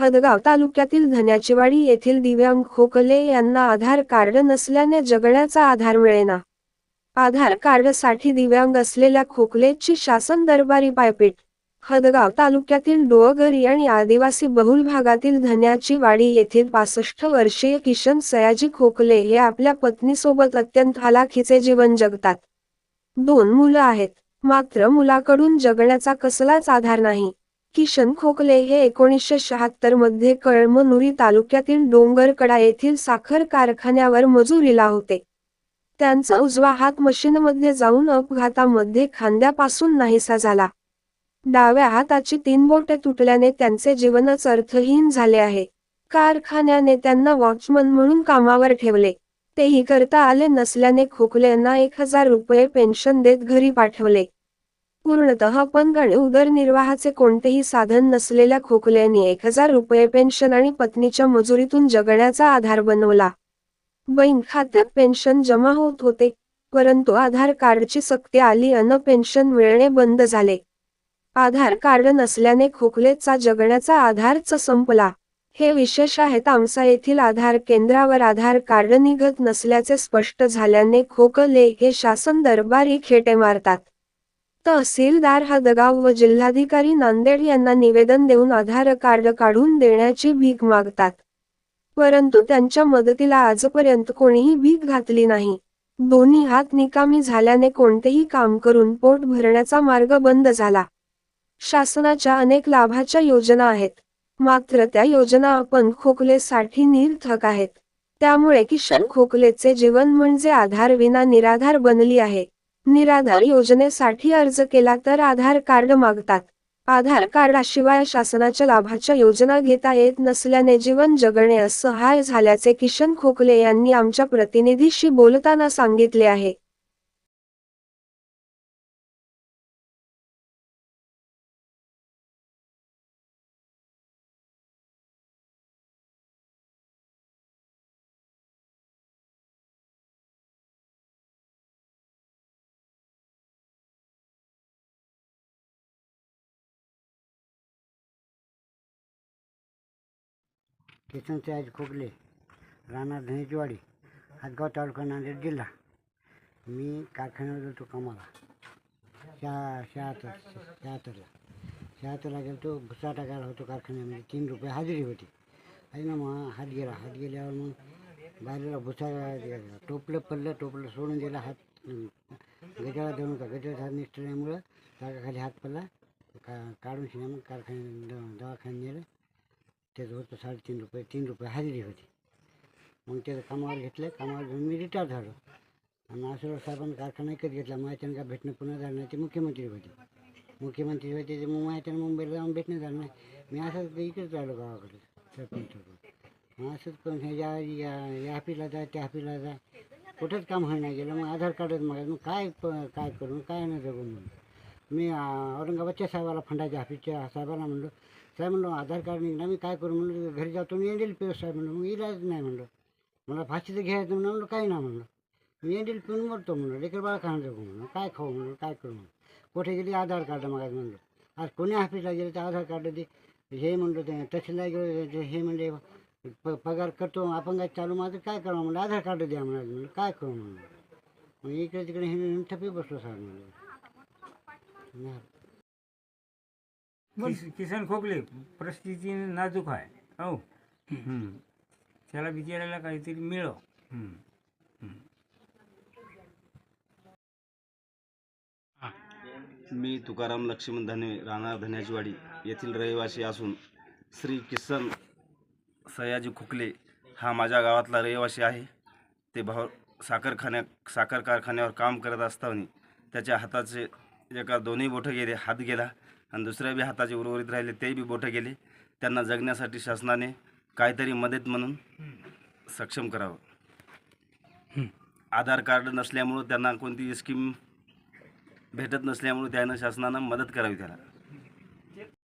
हदगाव तालुक्यातील धन्याचीवाडी येथील दिव्यांग खोकले यांना आधार कार्ड नसल्याने जगण्याचा आधार मिळेना. आधार कार्डसाठी दिव्यांग असलेल्या खोकलेची शासन दरबारी पायपीट हदगाव तालुक्यातील डोअगरी आणि आदिवासी बहुल भागातील धन्याची वाडी येथील पासष्ट वर्षीय किशन सयाजी खोकले हे आपल्या पत्नीसोबत अत्यंत हालाखीचे जीवन जगतात. दोन मुलं आहेत मात्र मुलाकडून जगण्याचा कसलाच आधार नाही. किशन खोकले हे एकोणीसशे शहात्तरमध्ये कळमनुरी तालुक्यातील डोंगरकडा येथील साखर कारखान्यावर मजुरीला होते. त्यांचा उजवा हात मशीनमध्ये जाऊन अपघातामध्ये खांद्यापासून नाहीसा झाला. डाव्या हाताची तीन बोटे तुटल्याने त्यांचे जीवनच अर्थहीन झाले आहे. कारखान्याने त्यांना वॉचमन म्हणून कामावर ठेवले. तेही करता आले नसल्याने खोकल्यांना एक हजार रुपये पेन्शन देत घरी पाठवले. पूर्णतः अपंग आणि उदरनिर्वाहाचे कोणतेही साधन नसलेल्या खोकल्यांनी एक हजार रुपये पेन्शन आणि पत्नीच्या मजुरीतून जगण्याचा आधार बनवला. बँक खात्यात पेन्शन जमा होत होते परंतु आधार कार्डची सक्ती आली अन पेन्शन मिळणे बंद झाले. आधार कार्ड नसल्याने खोकलेचा जगण्याचा आधारच संपला. हे विशेष आहे तामसा येथील आधार केंद्रावर आधार कार्ड निघत नसल्याचे स्पष्ट झाल्याने खोकले हे शासन दरबारी खेटे मारतात. तहसीलदार हदगाव व जिल्हाधिकारी नांदेड यांना निवेदन देऊन आधार कार्ड काढून देण्याची भीक मागतात. परंतु त्यांच्या मदतीला आजपर्यंत कोणीही भीक घातली नाही. दोन्ही हात निकामी झाल्याने कोणतेही काम करून पोट भरण्याचा मार्ग बंद झाला. शासनाच्या अनेक लाभाच्या योजना आहेत. मात्र त्या योजना आपण खोकलेसाठी निर्थक आहेत. त्यामुळे किशन खोकलेचे जीवन म्हणजे आधार विना निराधार बनली आहे. निराधार योजनेसाठी अर्ज केला तर आधार कार्ड मागतात. आधार कार्डाशिवाय शासनाच्या लाभाच्या योजना घेता येत नसल्याने जीवन जगणे असहाय झाल्याचे किशन खोकले यांनी आमच्या प्रतिनिधीशी बोलताना सांगितले आहे. किसनचे आज खोकले राहणार धनेजवाडी हातगाव तालुका नांदेड जिल्हा. मी कारखान्यावर गेलो कामाला. शहा शहात्तर शहात्तरला. शहात्तरला गेलो तो भुसा टाकायला होतो कारखान्यामध्ये तीन रुपये हाजरी होती. आहे ना मग हात गेला. हात गेल्यावर मग बाजूला भुसा टोपलं पडलं टोपलं सोडून दिला हात गजाला देऊन होता गजाचा हात निसटल्यामुळं जागाखाली हात पडला. का काढून शिना मग कारखान्यात द- दवाखान्यात नेलं. त्याचं होतं साडेतीन रुपये तीन रुपये हजेरी होती. मग त्याचं कामावर घेतलं कामावर घेऊन मी रिटायर झालो. आणि असं साहेबांनी कारखाना एकच घेतला माझ्यानं का भेटणं पुन्हा झालं नाही ते मुख्यमंत्री होते. मुख्यमंत्री होते ते मग माझ्यानं मुंबईला जाऊन भेटणं झालं नाही. मी असंच इकडेच राहिलो गावाकडे सरपंच मग असंच पण हे या या या हापीला जा त्या हापीला जा. कुठंच काम होईना नाही गेलं मग आधार कार्डच मागायचं. मग काय प- काय करू? काय नाही जगू म्हणून. मी औरंगाबादच्या साहेबाला फंडाच्या ऑफिसच्या साहेबाला म्हणलो साहेब म्हणलो आधार कार्ड निघणार मी काय करू म्हणलं घरी जातो मी एंडील पिऊ साहेब म्हणलं मग इलाज नाही म्हणलं. मला फाशी तर घ्यायचं म्हणलं म्हणलं काही नाही म्हणलं. मी एंडील पिऊन मरतो म्हणलं लेकर बाळा खाणं जगू म्हणलं काय खाऊ म्हणलं काय करू म्हणलं. कुठे गेली आधार कार्ड मागायचं म्हणलं. आज कोणी ऑफिसला गेलं तर आधार कार्ड दे. हे म्हणलं ते तहसीलला गेलो ते हे म्हणले प पगार करतो अपंगात चालू माझं काय करावं म्हणलं आधार कार्ड द्या म्हणायचं म्हणलं काय करू म्हणलं. मग इकडे तिकडे हे थपी बसलो साहेब म्हणलं. नाही. किस- किसन खोकले परिस्थिती नाजूक आहे. हो. हम्म. त्याला बिचारायला काहीतरी मिळव. हम्म. मी तुकाराम लक्ष्मण धने राहणार धन्याचीवाडी येथील रहिवासी असून श्री किसन सयाजी खुकले हा माझ्या गावातला रहिवासी आहे. ते भाव साखरखान्या साखर कारखान्यावर काम करत असताना त्याच्या हाताचे एका दोन्ही बोटं गेले हात गेला. आणि दुसऱ्या बी हाताचे उर्वरित राहिले ते बी बोटं गेले. त्यांना जगण्यासाठी शासनाने काहीतरी मदत म्हणून सक्षम करावं. आधार कार्ड नसल्यामुळं त्यांना कोणती स्कीम भेटत नसल्यामुळे त्यानं शासनानं मदत करावी त्याला.